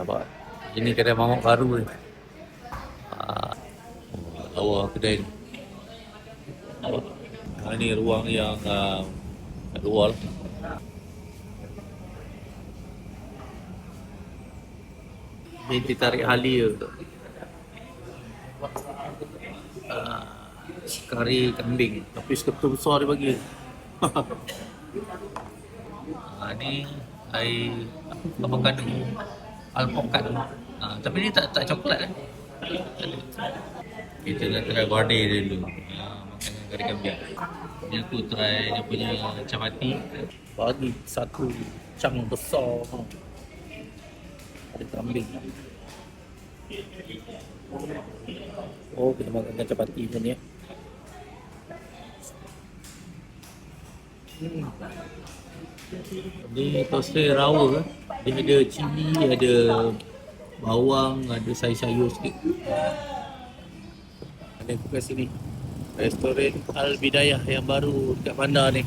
Nampak? Ini kedai mamak baru ni. Ah, lawa kedai ni. Nampak? Ah, ni ruang yang uh, luar lah. Binti tarik halia tu. Ah, kari kambing tapi seketul besar dia bagi. ah, ni air apa kandung alpukat. Ah, tapi ni tak tak coklat eh. Kita nak try bade dulu. Ah, makanan kari kambing. Ni aku try dia punya capati. Bagi satu cang besar. Ada kambing. Oh, kita makan capati pun ya. Hmm. Ni toasted rawa. Dia ada cili, ada bawang, ada sayur-sayur sikit. Ada kat sini. Restoran Al Bidayah yang baru dekat bandar ni.